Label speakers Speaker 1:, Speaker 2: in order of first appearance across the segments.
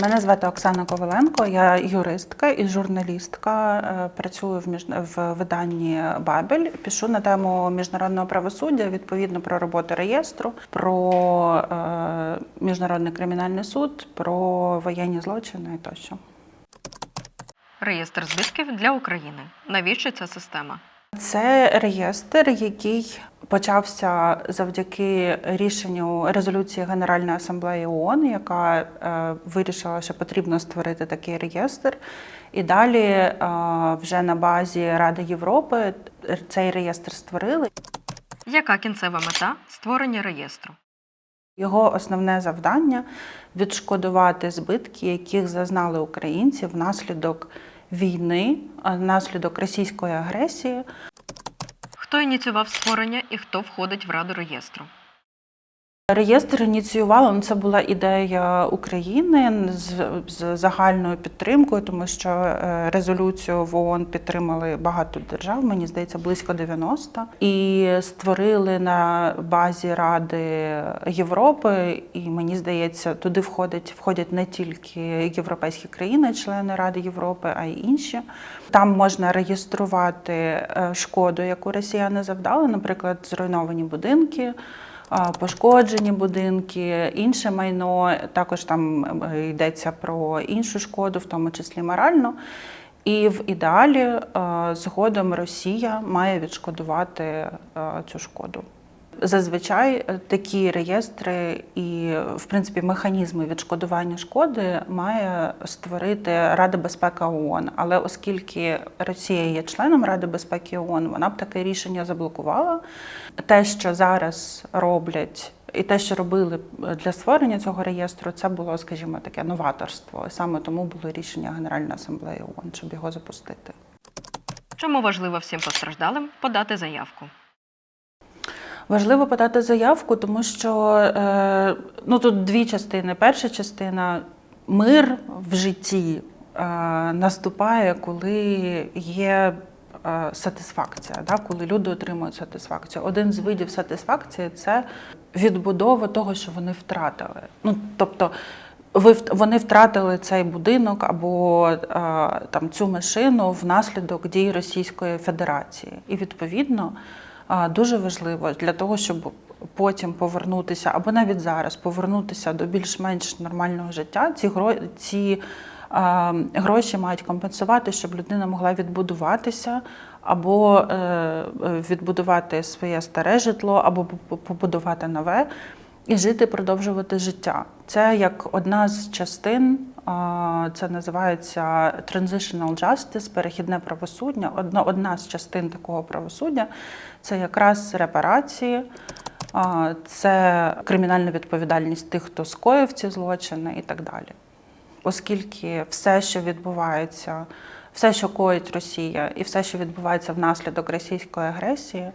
Speaker 1: Мене звати Оксана Коваленко, я юристка і журналістка. Е, Працюю в між... в виданні Бабель. Пишу на тему міжнародного правосуддя, відповідно про роботу реєстру, про е, міжнародний кримінальний суд, про воєнні злочини тощо.
Speaker 2: Реєстр збитків для України. Навіщо ця система?
Speaker 1: Це реєстр, який почався завдяки рішенню резолюції Генеральної асамблеї ООН, яка е, вирішила, що потрібно створити такий реєстр. І далі е, вже на базі Ради Європи цей реєстр створили.
Speaker 2: Яка кінцева мета створення реєстру?
Speaker 1: Його основне завдання відшкодувати збитки, яких зазнали українці внаслідок війни, внаслідок російської агресії.
Speaker 2: Хто ініціював створення і хто входить в раду реєстру?
Speaker 1: Реєстр ініціювали, ну, це була ідея України з, з загальною підтримкою, тому що е, резолюцію в ООН підтримали багато держав, мені здається, близько 90. І створили на базі Ради Європи, і мені здається, туди входять, входять не тільки європейські країни, члени Ради Європи, а й інші. Там можна реєструвати е, шкоду, яку росіяни завдали, наприклад, зруйновані будинки пошкоджені будинки, інше майно. Також там е, йдеться про іншу шкоду, в тому числі моральну. І в ідеалі е, згодом Росія має відшкодувати е, цю шкоду. Зазвичай е, такі реєстри і, в принципі, механізми відшкодування шкоди має створити Рада безпеки ООН. Але оскільки Росія є членом Ради безпеки ООН, вона б таке рішення заблокувала. Те, що зараз роблять, і те, що робили для створення цього реєстру, це було, скажімо, таке новаторство. І Саме тому було рішення Генеральної асамблеї ООН, щоб його запустити.
Speaker 2: Чому важливо всім постраждалим подати заявку?
Speaker 1: Важливо подати заявку, тому що е, ну тут дві частини. Перша частина мир в житті е, наступає, коли є е, сатисфакція, да, коли люди отримують сатисфакцію. Один з видів сатисфакції це відбудова того, що вони втратили. Ну тобто. Ви вони втратили цей будинок або там цю машину внаслідок дій Російської Федерації, і відповідно дуже важливо для того, щоб потім повернутися, або навіть зараз повернутися до більш-менш нормального життя. Ці гро... ці гроші мають компенсувати, щоб людина могла відбудуватися, або е, відбудувати своє старе житло, або по- побудувати нове. І жити, продовжувати життя. Це як одна з частин, це називається transitional justice, перехідне правосуддя. Одна, одна з частин такого правосуддя це якраз репарації, це кримінальна відповідальність тих, хто скоїв ці злочини і так далі. Оскільки все, що відбувається, все, що коїть Росія, і все, що відбувається внаслідок російської агресії,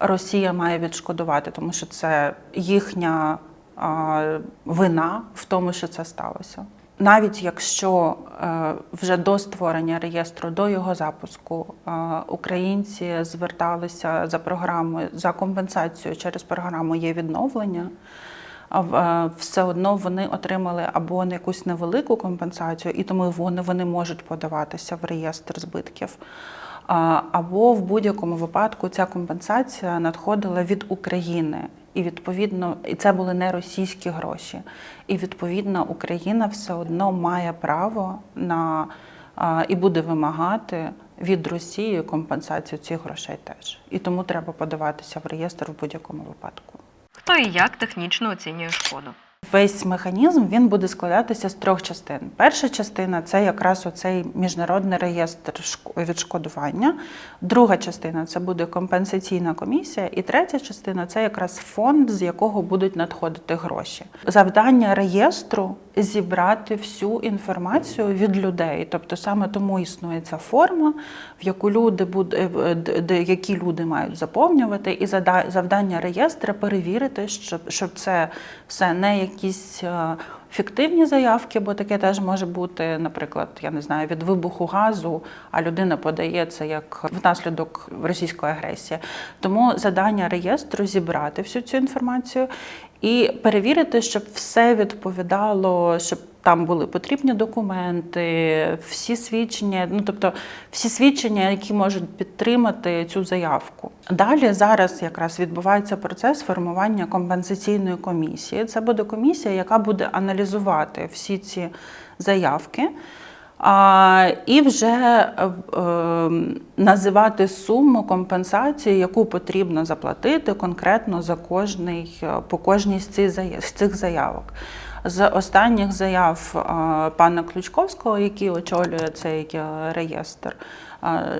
Speaker 1: Росія має відшкодувати, тому що це їхня вина в тому, що це сталося. Навіть якщо е, вже до створення реєстру, до його запуску, е, українці зверталися за програмою за компенсацією через програму є відновлення. е, Все одно вони отримали або не якусь невелику компенсацію, і тому вони, вони можуть подаватися в реєстр збитків. Або в будь-якому випадку ця компенсація надходила від України. І відповідно, і це були не російські гроші. І відповідно Україна все одно має право на і буде вимагати від Росії компенсацію цих грошей теж. І тому треба подаватися в реєстр в будь-якому випадку.
Speaker 2: Хто і як технічно оцінює шкоду?
Speaker 1: Весь механізм він буде складатися з трьох частин. Перша частина це якраз оцей міжнародний реєстр відшкодування. Друга частина це буде компенсаційна комісія. І третя частина це якраз фонд, з якого будуть надходити гроші. Завдання реєстру зібрати всю інформацію від людей. Тобто саме тому існує ця форма, в яку люди буд- е, в- д- д- які люди мають заповнювати, і завдання реєстра перевірити, щоб, щоб це все не якісь е, фіктивні заявки, бо таке теж може бути, наприклад, я не знаю, від вибуху газу, а людина подає це як внаслідок російської агресії. Тому завдання реєстру зібрати всю цю інформацію і перевірити, щоб все відповідало, щоб там були потрібні документи, всі свідчення, ну тобто всі свідчення, які можуть підтримати цю заявку. Далі зараз якраз відбувається процес формування компенсаційної комісії. Це буде комісія, яка буде аналізувати всі ці заявки. А, і вже е, е, називати суму компенсації, яку потрібно заплатити конкретно за кожний е, по кожній з цих заявок. З останніх заяв е, пана Ключковського, який очолює цей е, реєстр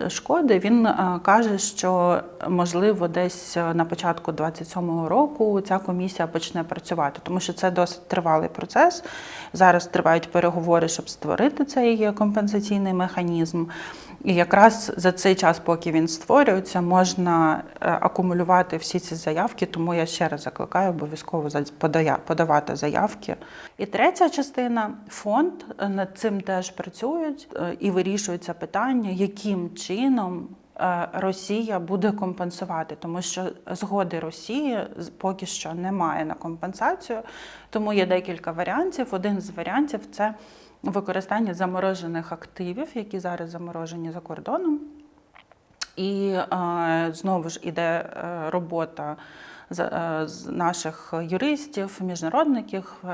Speaker 1: шкоди, він е, каже, що можливо десь е, на початку 27-го року ця комісія почне працювати, тому що це досить тривалий процес. Зараз тривають переговори, щоб створити цей компенсаційний механізм. І якраз за цей час, поки він створюється, можна е, акумулювати всі ці заявки. Тому я ще раз закликаю обов'язково подавати заявки. І третя частина фонд над цим теж працюють е, і вирішується питання, яким чином. е, Росія буде компенсувати, тому що згоди Росії поки що немає на компенсацію, тому є декілька варіантів. Один з варіантів це використання заморожених активів, які зараз заморожені за кордоном. І е, знову ж іде е, робота з, е, наших юристів, міжнародників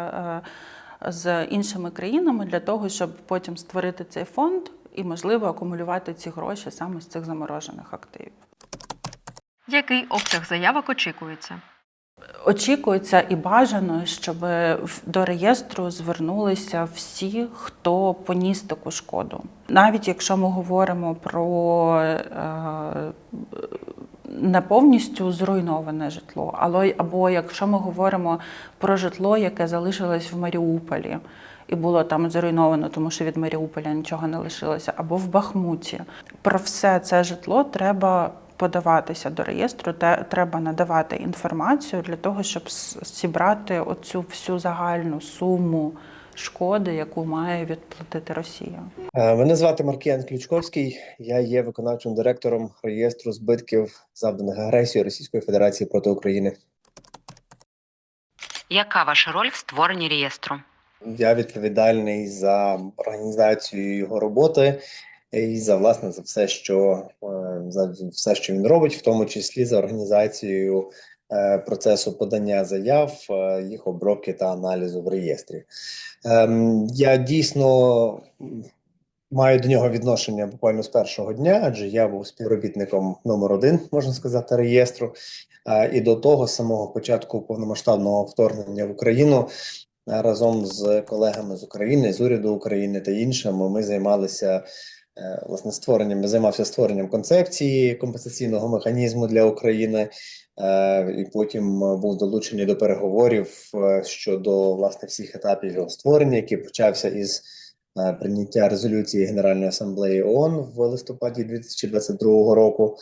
Speaker 1: з іншими країнами для того, щоб потім створити цей фонд і, можливо, акумулювати ці гроші саме з цих заморожених активів.
Speaker 2: Який обсяг заявок очікується?
Speaker 1: Очікується і бажано, щоб до реєстру звернулися всі, хто поніс таку шкоду. Навіть якщо ми говоримо про е, не повністю зруйноване житло, або якщо ми говоримо про житло, яке залишилось в Маріуполі. І було там зруйновано, тому що від Маріуполя нічого не лишилося, або в Бахмуті. Про все це житло треба подаватися до реєстру, те- треба надавати інформацію для того, щоб зібрати оцю всю загальну суму шкоди, яку має відплатити Росія.
Speaker 3: Е, Мене звати Маркіян Ключковський. Я є виконавчим директором реєстру збитків, завданих агресією Російської Федерації проти України.
Speaker 4: Яка ваша роль в створенні реєстру?
Speaker 3: Я відповідальний за організацію його роботи і за власне за все, що е, за все, що він робить, в тому числі за організацією е, процесу подання заяв, е, їх обробки та аналізу в реєстрі. Ем, Я дійсно маю до нього відношення буквально з першого дня, адже я був співробітником номер один, можна сказати, реєстру. І до того самого початку повномасштабного вторгнення в Україну разом з колегами з України, з уряду України та іншими, ми займалися власне створенням. Займався створенням концепції компенсаційного механізму для України. Е, І потім е, був долучений до переговорів е, щодо власне всіх етапів його створення, який почався із е, прийняття резолюції Генеральної асамблеї ООН в листопаді 2022 року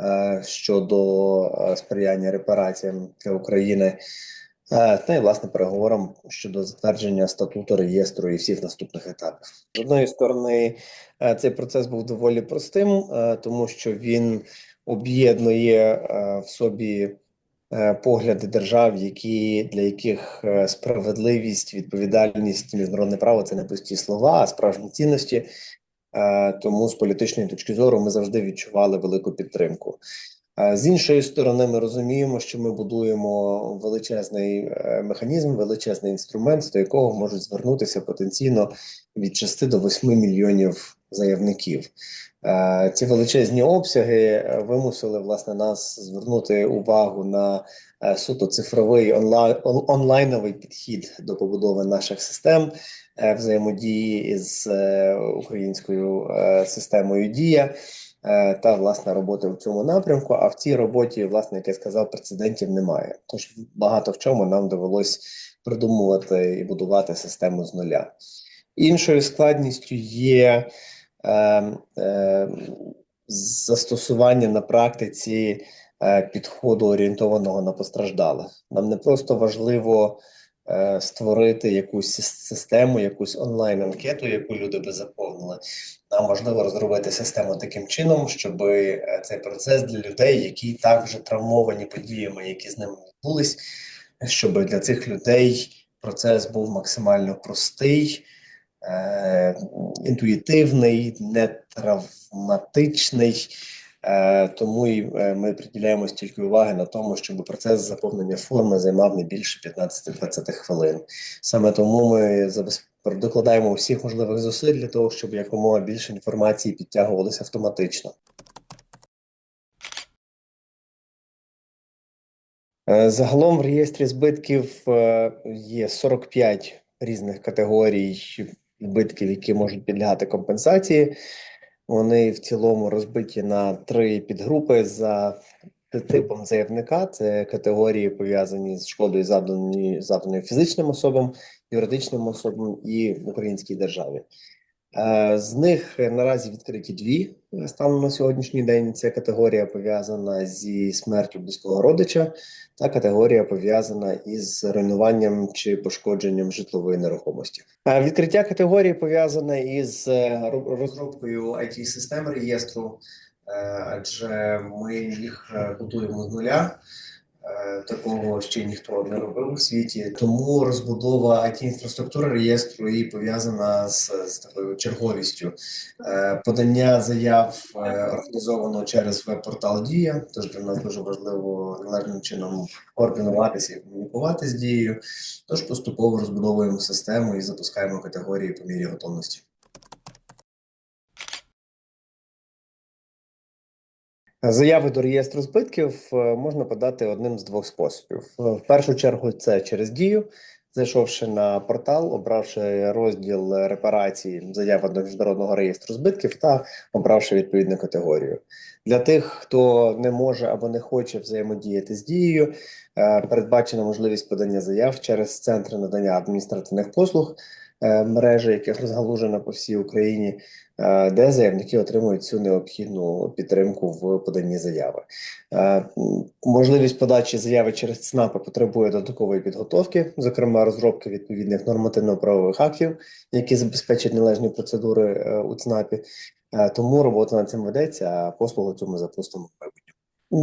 Speaker 3: е, щодо е, сприяння репараціям для України. Е, Та й власне переговорам щодо затвердження статуту реєстру і всіх наступних етапів. З одної сторони, е, цей процес був доволі простим, е, тому що він об'єднує в собі погляди держав, які для яких справедливість, відповідальність, міжнародне право це не пусті слова, а справжні цінності. Тому з політичної точки зору ми завжди відчували велику підтримку. З іншої сторони, ми розуміємо, що ми будуємо величезний е, механізм, величезний інструмент, до якого можуть звернутися потенційно від 6 до 8 мільйонів заявників. Е, Ці величезні обсяги е, вимусили власне нас звернути увагу на суто цифровий онлайн, онлайновий підхід до побудови наших систем, взаємодії із українською системою Дія та власне роботи в цьому напрямку. А в цій роботі, власне, як я сказав, прецедентів немає. Тож багато в чому нам довелось придумувати і будувати систему з нуля. Іншою складністю є е, е, застосування на практиці е, підходу орієнтованого на постраждалих. Нам не просто важливо е, створити якусь систему, якусь онлайн-анкету, яку люди би заповнили. Нам можливо розробити систему таким чином, щоб е, цей процес для людей, які так вже травмовані подіями, які з ними відбулись, щоб для цих людей процес був максимально простий, е, інтуїтивний, не травматичний. Е, Тому і е, ми приділяємо стільки уваги на тому, щоб процес заповнення форми займав не більше 15-20 хвилин. Саме тому ми докладаємо всіх можливих зусиль для того, щоб якомога більше інформації підтягувалося автоматично. Е, Загалом в реєстрі збитків е, є 45 різних категорій збитків, які можуть підлягати компенсації. Вони в цілому розбиті на три підгрупи за типом заявника. Це категорії пов'язані з шкодою, завдані завданою фізичним особам, юридичним особам і українській державі. Е, З них е, наразі відкриті дві е, станом на сьогоднішній день. Це категорія пов'язана зі смертю близького родича, та категорія пов'язана із руйнуванням чи пошкодженням житлової нерухомості. Відкриття категорії пов'язане із ро- розробкою it систем реєстру, адже ми їх будуємо з нуля. Е, Такого ще ніхто не робив у світі, тому розбудова it інфраструктури реєстру і пов'язана з, з такою черговістю. Е, Подання заяв е, організовано через веб-портал Дія. Тож для нас дуже важливо належним чином координуватися і комунікувати з дією. Тож поступово розбудовуємо систему і запускаємо категорії по мірі готовності. Заяви до реєстру збитків е, можна подати одним з двох способів. Е, В першу чергу це через дію, зайшовши на портал, обравши розділ репарації, заява до міжнародного реєстру збитків та обравши відповідну категорію. Для тих, хто не може або не хоче взаємодіяти з дією, е, передбачена можливість подання заяв через центри надання адміністративних послуг мережі, яких розгалужена по всій Україні е, де заявники отримують цю необхідну підтримку в поданні заяви. Е, Можливість подачі заяви через ЦНАПи потребує додаткової підготовки, зокрема розробки відповідних нормативно-правових актів, які забезпечать належні процедури е, у ЦНАПі. Е, Тому робота над цим ведеться, а послугу ми запустимо в майбутньому.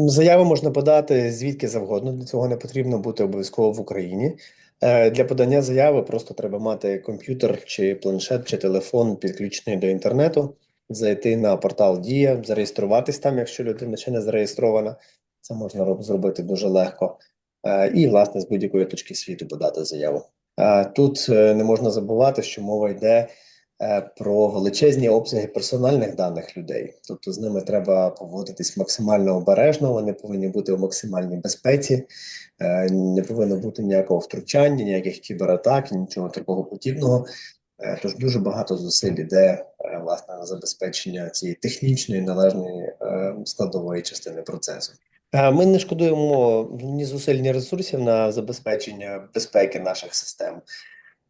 Speaker 3: Заяву можна подати звідки завгодно. Для цього не потрібно бути обов'язково в Україні. Е, Для подання заяви просто треба мати комп'ютер чи планшет чи телефон підключений до інтернету, зайти на портал Дія, зареєструватись там, якщо людина ще не зареєстрована. Це можна зробити дуже легко. Е, І, власне, з будь-якої точки світу подати заяву. Е, Тут не можна забувати, що мова йде про величезні обсяги персональних даних людей. Тобто з ними треба поводитись максимально обережно, вони повинні бути в максимальній безпеці. Е, не повинно бути ніякого втручання, ніяких кібератак, нічого такого подібного. Е, Тож дуже багато зусиль іде е, власне на забезпечення цієї технічної належної е, складової частини процесу. Е, Ми не шкодуємо ні зусиль, ні ресурсів на забезпечення безпеки наших систем.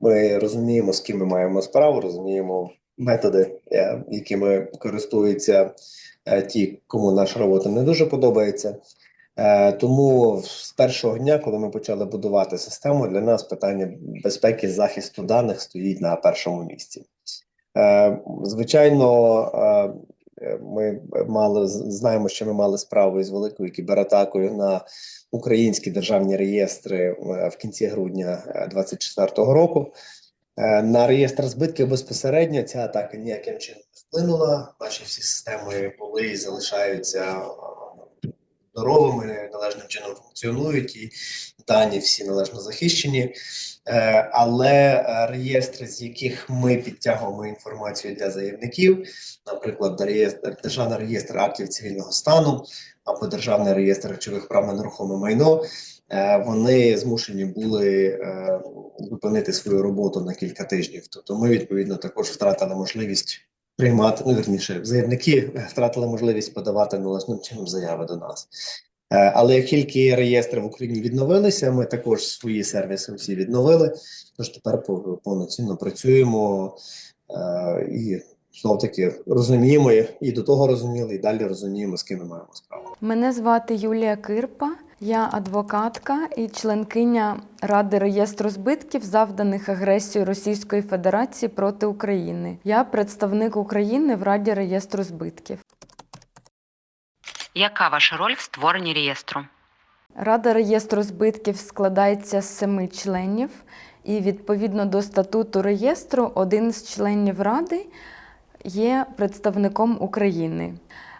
Speaker 3: Ми розуміємо, з ким ми маємо справу, розуміємо методи, е, якими користуються е, ті, кому наша робота не дуже подобається. Е, Тому з першого дня, коли ми почали будувати систему, для нас питання безпеки захисту даних стоїть на першому місці. Звичайно, ми мали знаємо, що ми мали справу із великою кібератакою на українські державні реєстри е, в кінці грудня 2024 року. Е, На реєстр збитків безпосередньо ця атака ніяким чином не вплинула. Наші всі системи були і залишаються е, здоровими, належним чином функціонують, і дані всі належно захищені. Е, Але е, реєстри, з яких ми підтягуємо інформацію для заявників, наприклад, реєстр, державний реєстр актів цивільного стану або державний реєстр речових прав на нерухоме майно, е, вони змушені були зупинити свою роботу на кілька тижнів. Тобто, ми відповідно також втратили можливість приймати, ну вірніше, заявники втратили можливість подавати належним чином заяви до нас. Е, Але як тільки реєстри в Україні відновилися, ми також свої сервіси всі відновили. Тож тепер повноцінно працюємо е, і знов таки розуміємо і до того розуміли, і далі розуміємо, з ким ми маємо справу.
Speaker 5: Мене звати Юлія Кирпа. Я адвокатка і членкиня Ради реєстру збитків, завданих агресією Російської Федерації проти України. Я представник України в Раді реєстру збитків.
Speaker 4: Яка ваша роль в створенні реєстру?
Speaker 5: Рада реєстру збитків складається з семи членів, і відповідно до статуту реєстру, один з членів ради є представником України.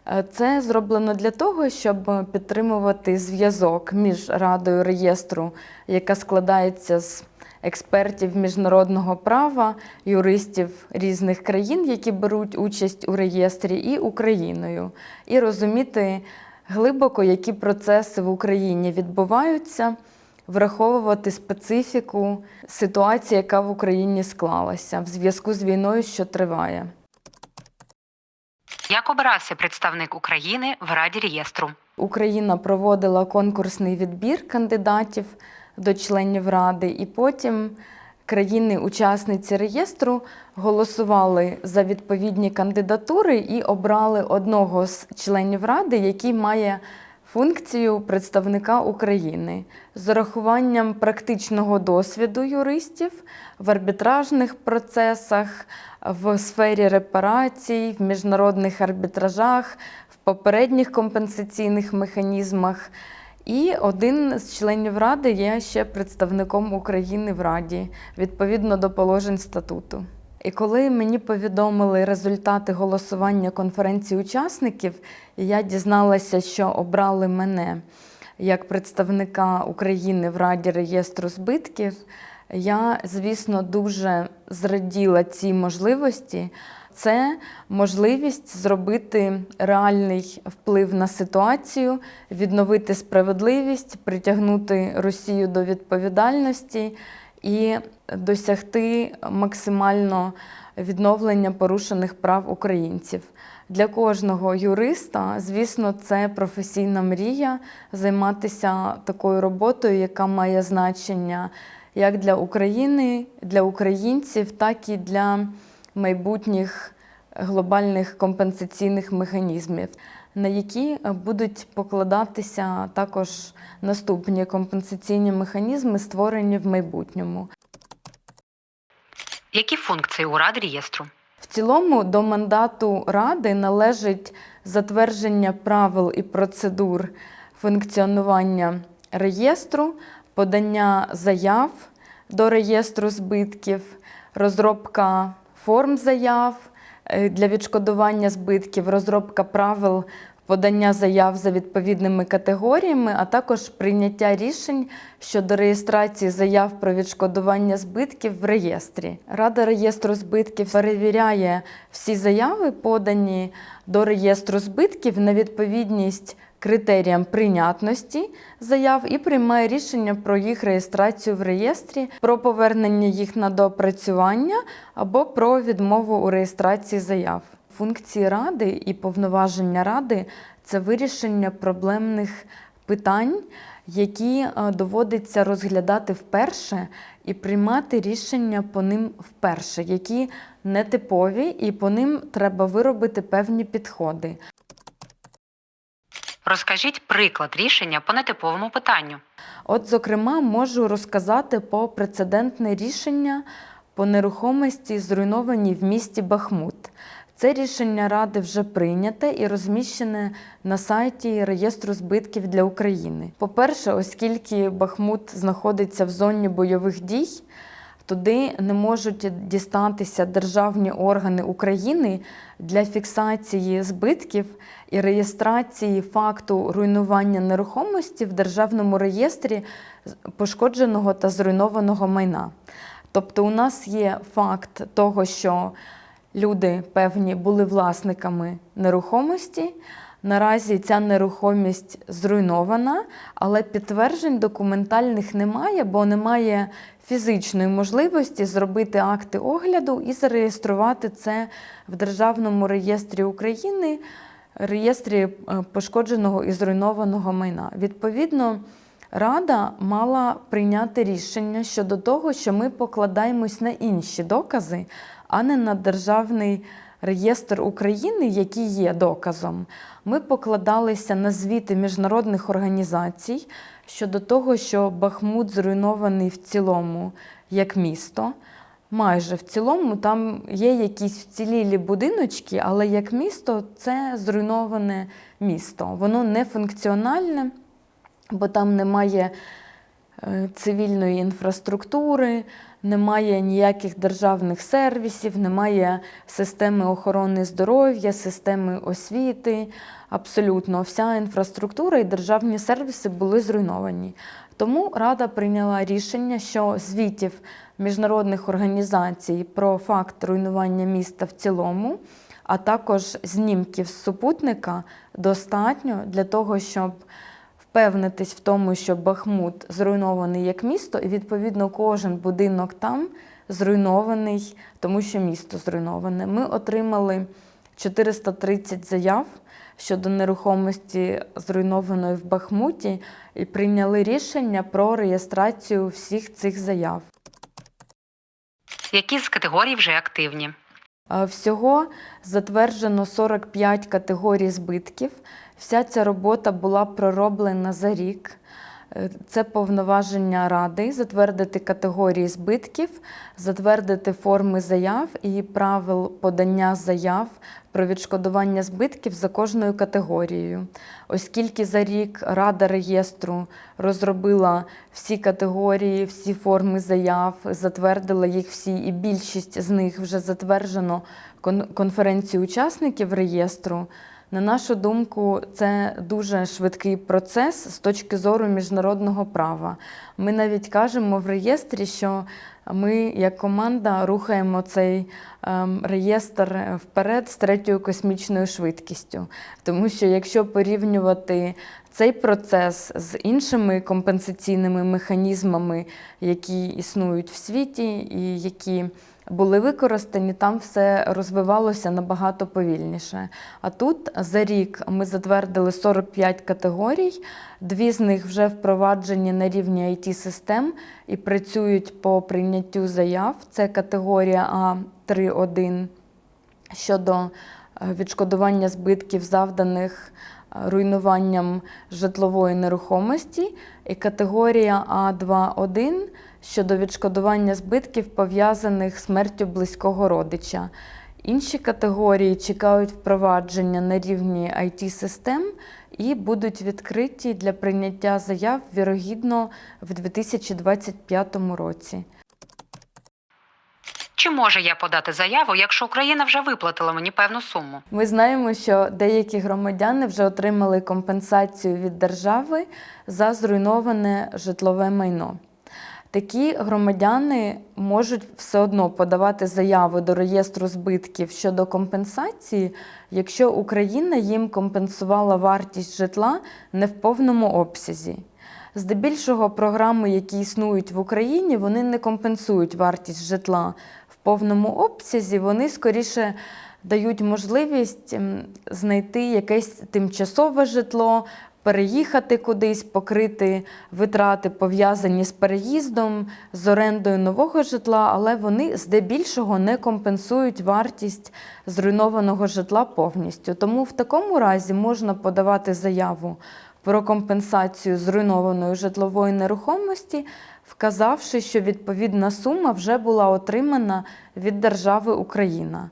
Speaker 5: Е, Це зроблено для того, щоб підтримувати зв'язок між радою реєстру, яка складається з експертів міжнародного права, юристів різних країн, які беруть участь у реєстрі, і Україною, і розуміти глибоко, які процеси в Україні відбуваються, враховувати специфіку ситуації, яка в Україні склалася в зв'язку з війною, що триває.
Speaker 4: Як обирався представник України в Раді реєстру?
Speaker 5: Україна проводила конкурсний відбір кандидатів до членів ради, і потім країни-учасниці реєстру голосували за відповідні кандидатури і обрали одного з членів ради, який має функцію представника України з урахуванням практичного досвіду юристів в арбітражних процесах, в сфері репарацій, в міжнародних арбітражах, в попередніх компенсаційних механізмах. І один з членів ради є ще представником України в Раді відповідно до положень статуту. І коли мені повідомили результати голосування конференції учасників, я дізналася, що обрали мене як представника України в Раді реєстру збитків, я, звісно, дуже зраділа цій можливості. Це можливість зробити реальний вплив на ситуацію, відновити справедливість, притягнути Росію до відповідальності і досягти максимально відновлення порушених прав українців. Для кожного юриста, звісно, це професійна мрія займатися такою роботою, яка має значення як для України, для українців, так і для майбутніх глобальних компенсаційних механізмів, на які будуть покладатися також наступні компенсаційні механізми, створені в майбутньому.
Speaker 4: Які функції у Раді реєстру?
Speaker 5: В цілому до мандату ради належить затвердження правил і процедур функціонування реєстру, подання заяв до реєстру збитків, розробка форм заяв е, для відшкодування збитків, розробка правил подання заяв за відповідними категоріями, а також прийняття рішень щодо реєстрації заяв про відшкодування збитків в реєстрі. Рада реєстру збитків перевіряє всі заяви, подані до реєстру збитків на відповідність критеріям прийнятності заяв і приймає рішення про їх реєстрацію в реєстрі, про повернення їх на доопрацювання або про відмову у реєстрації заяв. Функції ради і повноваження ради це вирішення проблемних питань, які е, доводиться розглядати вперше і приймати рішення по ним вперше, які нетипові, і по ним треба виробити певні підходи.
Speaker 4: Розкажіть приклад рішення по нетиповому питанню.
Speaker 5: От, зокрема, можу розказати про прецедентне рішення по нерухомості, зруйнованій в місті Бахмут. Це рішення Ради вже прийняте і розміщене на сайті реєстру збитків для України. По-перше, оскільки Бахмут знаходиться в зоні бойових дій, туди не можуть дістатися державні органи України для фіксації збитків і реєстрації факту руйнування нерухомості в державному реєстрі пошкодженого та зруйнованого майна. Тобто, у нас є факт того, що люди певні були власниками нерухомості. Наразі ця нерухомість зруйнована, але підтверджень документальних немає, бо немає фізичної можливості зробити акти огляду і зареєструвати це в Державному реєстрі України, реєстрі е, пошкодженого і зруйнованого майна. Відповідно, Рада мала прийняти рішення щодо того, що ми покладаємось на інші докази, а не на державний реєстр України, який є доказом, ми покладалися на звіти міжнародних організацій щодо того, що Бахмут зруйнований в цілому як місто. Майже в цілому там є якісь вцілілі будиночки, але як місто це зруйноване місто. Воно не функціональне, бо там немає цивільної інфраструктури, немає ніяких державних сервісів, немає системи охорони здоров'я, системи освіти. Абсолютно вся інфраструктура і державні сервіси були зруйновані. Тому Рада прийняла рішення, що звітів міжнародних організацій про факт руйнування міста в цілому, а також знімків з супутника достатньо для того, щоб впевнитись в тому, що Бахмут зруйнований як місто, і відповідно кожен будинок там зруйнований, тому що місто зруйноване. Ми отримали 430 заяв щодо нерухомості зруйнованої в Бахмуті і прийняли рішення про реєстрацію всіх цих заяв.
Speaker 4: Які з категорій вже активні?
Speaker 5: Всього затверджено 45 категорій збитків. Вся ця робота була пророблена за рік. Е, Це повноваження ради затвердити категорії збитків, затвердити форми заяв і правил подання заяв про відшкодування збитків за кожною категорією. Оскільки за рік Рада реєстру розробила всі категорії, всі форми заяв, затвердила їх всі, і більшість з них вже затверджено кон- конференцією учасників реєстру. На нашу думку, це дуже швидкий процес з точки зору міжнародного права. Ми навіть кажемо в реєстрі, що ми, як команда, рухаємо цей ем, реєстр вперед з третьою космічною швидкістю. Тому що якщо порівнювати цей процес з іншими компенсаційними механізмами, які існують в світі і які були використані, там все розвивалося набагато повільніше. А тут за рік ми затвердили 45 категорій, дві з них вже впроваджені на рівні it систем і працюють по прийняттю заяв. Це категорія А3.1 щодо е, відшкодування збитків, завданих руйнуванням житлової нерухомості, і категорія А2.1 щодо відшкодування збитків, пов'язаних смертю близького родича. Інші категорії чекають впровадження на рівні it систем і будуть відкриті для прийняття заяв вірогідно в 2025 році.
Speaker 4: Чи можу я подати заяву, якщо Україна вже виплатила мені певну суму?
Speaker 5: Ми знаємо, що деякі громадяни вже отримали компенсацію від держави за зруйноване житлове майно. Такі громадяни можуть все одно подавати заяви до реєстру збитків щодо компенсації, якщо Україна їм компенсувала вартість житла не в повному обсязі. Здебільшого програми, які існують в Україні, вони не компенсують вартість житла повному обсязі, вони скоріше дають можливість ем, знайти якесь тимчасове житло, переїхати кудись, покрити витрати, пов'язані з переїздом, з орендою нового житла, але вони здебільшого не компенсують вартість зруйнованого житла повністю. Тому в такому разі можна подавати заяву про компенсацію зруйнованої житлової нерухомості, вказавши, що відповідна сума вже була отримана від держави Україна.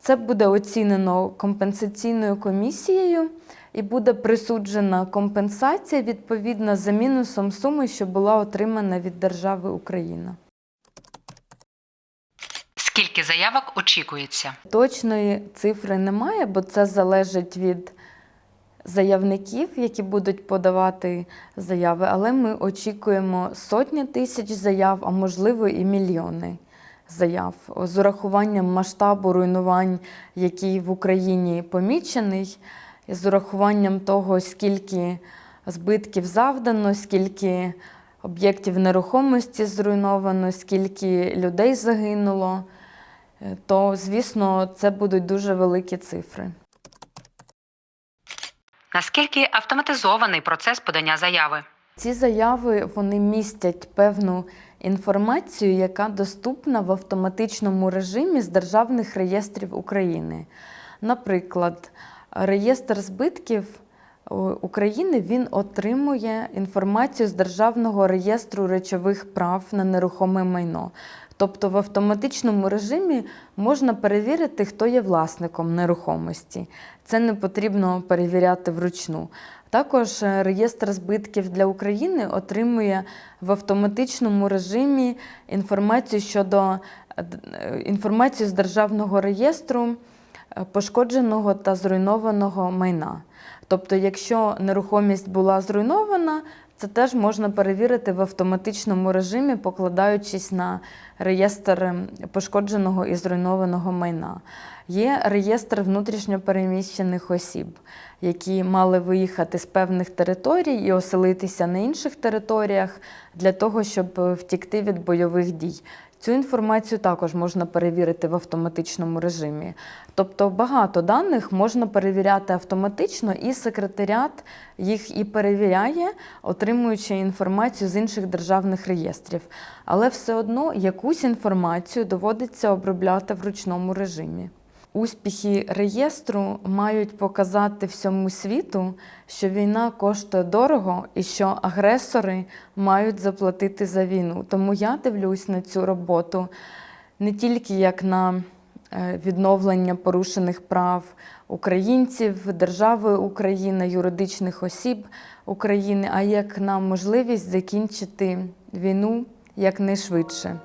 Speaker 5: Це буде оцінено компенсаційною комісією і буде присуджена компенсація відповідно за мінусом суми, що була отримана від держави Україна.
Speaker 4: Скільки заявок очікується?
Speaker 5: Точної цифри немає, бо це залежить від заявників, які будуть подавати заяви, але ми очікуємо сотні тисяч заяв, а можливо і мільйони заяв з урахуванням масштабу руйнувань, який в Україні помічений, з урахуванням того, скільки збитків завдано, скільки об'єктів нерухомості зруйновано, скільки людей загинуло, е, то, звісно, це будуть дуже великі цифри.
Speaker 4: Наскільки автоматизований процес подання заяви?
Speaker 5: Ці заяви вони містять певну інформацію, яка доступна в автоматичному режимі з державних реєстрів України. Наприклад, реєстр збитків України він отримує інформацію з Державного реєстру речових прав на нерухоме майно. Тобто в автоматичному режимі можна перевірити, хто є власником нерухомості. Це не потрібно перевіряти вручну. Також е, реєстр збитків для України отримує в автоматичному режимі інформацію щодо е, е, інформацію з державного реєстру е, пошкодженого та зруйнованого майна. Тобто, якщо нерухомість була зруйнована, це теж можна перевірити в автоматичному режимі, покладаючись на реєстр ем, пошкодженого і зруйнованого майна. Є реєстр внутрішньопереміщених осіб, які мали виїхати з певних територій і оселитися на інших територіях для того, щоб е, втікти від бойових дій. Цю інформацію також можна перевірити в автоматичному режимі. Тобто багато даних можна перевіряти автоматично, і секретаріат їх і перевіряє, отримуючи інформацію з інших державних реєстрів. Але все одно якусь інформацію доводиться обробляти в ручному режимі. Успіхи реєстру мають показати всьому світу, що війна коштує дорого і що агресори мають заплатити за війну. Тому я дивлюсь на цю роботу не тільки як на е, відновлення порушених прав українців, держави України, юридичних осіб України, а як на можливість закінчити війну якнайшвидше.